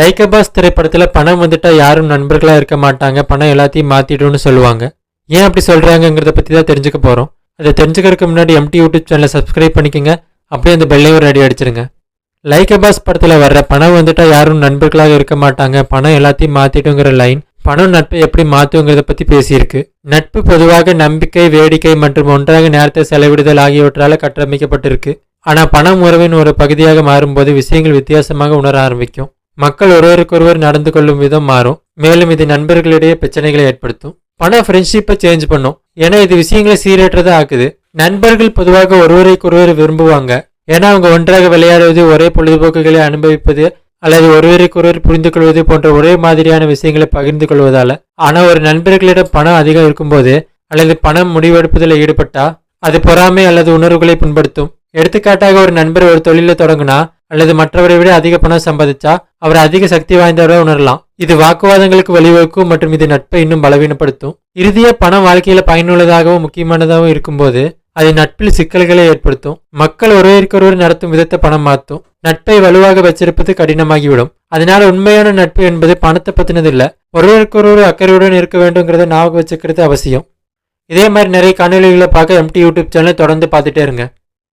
லைக்கபாஸ் திரைப்படத்தில் பணம் வந்துட்டால் யாரும் நண்பர்களாக இருக்க மாட்டாங்க. பணம் எல்லாத்தையும் மாற்றிடும்னு சொல்லுவாங்க. ஏன் அப்படி சொல்கிறாங்கங்கிறத பற்றி தான் தெரிஞ்சுக்க போகிறோம் அதை தெரிஞ்சுக்கிறதுக்கு முன்னாடி எம்டி யூடியூப் சேனலை சப்ஸ்கிரைப் பண்ணிக்கோங்க. அப்படியே அந்த பெல்லையும் ரெடி அடிச்சிருங்க. லைக்கபாஸ் படத்தில் வர்ற பணம் வந்துட்டால் யாரும் நண்பர்களாக இருக்க மாட்டாங்க. பணம் எல்லாத்தையும் மாற்றிடுங்கிற லைன் பணம் நட்பை எப்படி மாற்றுங்கிறத பற்றி பேசியிருக்கு. நட்பு பொதுவாக நம்பிக்கை வேடிக்கை மற்றும் ஒன்றாக நேரத்தை செலவிடுதல் ஆகியவற்றால் கட்டமைக்கப்பட்டிருக்கு. ஆனால் பணம் உறவின் ஒரு பகுதியாக மாறும்போது விஷயங்கள் வித்தியாசமாக உணர ஆரம்பிக்கும். மக்கள் ஒருவருக்கொருவர் நடந்து கொள்ளும் விதம் மாறும். மேலும் இது நண்பர்களிடையே பிரச்சனைகளை ஏற்படுத்தும். பணம் ஃப்ரெண்ட்ஷிப்பை சேஞ்ச் பண்ணும். ஏன்னா இது விஷயங்களை சீரற்றதா ஆக்குது. நண்பர்கள் பொதுவாக ஒருவரைக்கொருவர் விரும்புவாங்க. ஏன்னா அவங்க ஒன்றாக விளையாடுவது ஒரே பொழுதுபோக்குகளை அனுபவிப்பது அல்லது ஒருவருக்கொருவர் புரிந்து கொள்வது போன்ற ஒரே மாதிரியான விஷயங்களை பகிர்ந்து கொள்வதால. ஆனா ஒரு நண்பர்களிடம் பணம் அதிகம் இருக்கும்போது அல்லது பணம் முடிவெடுப்பதில் ஈடுபட்டா அது பொறாமை அல்லது உணர்வுகளை புண்படுத்தும். எடுத்துக்காட்டாக ஒரு நண்பர் ஒரு தொழிலை தொடங்கினா அல்லது மற்றவரை விட அதிக பணம் சம்பாதிச்சா அவர் அதிக சக்தி வாய்ந்தவராக உணரலாம். இது வாக்குவாதங்களுக்கு வழிவகுக்கும் மற்றும் இது நட்பை இன்னும் பலவீனப்படுத்தும். இறுதியா பணம் வாழ்க்கையில பயனுள்ளதாகவும் முக்கியமானதாகவும் இருக்கும்போது அது நட்பில் சிக்கல்களை ஏற்படுத்தும். மக்கள் ஒருவருக்கொருவர் நடத்தும் விதத்தை பணம் மாற்றும் நட்பை வலுவாக வச்சிருப்பது கடினமாகிவிடும். அதனால உண்மையான நட்பு என்பது பணத்தை பத்தினது இல்ல ஒருவருக்கொருவர் அக்கறையுடன் இருக்க வேண்டுங்கிறத ஞாபகம் வச்சுக்கிறது அவசியம். இதே மாதிரி நிறைய காணொலிகளை பார்க்க எம்டி யூடியூப் சேனலை தொடர்ந்து பார்த்துட்டே இருங்க.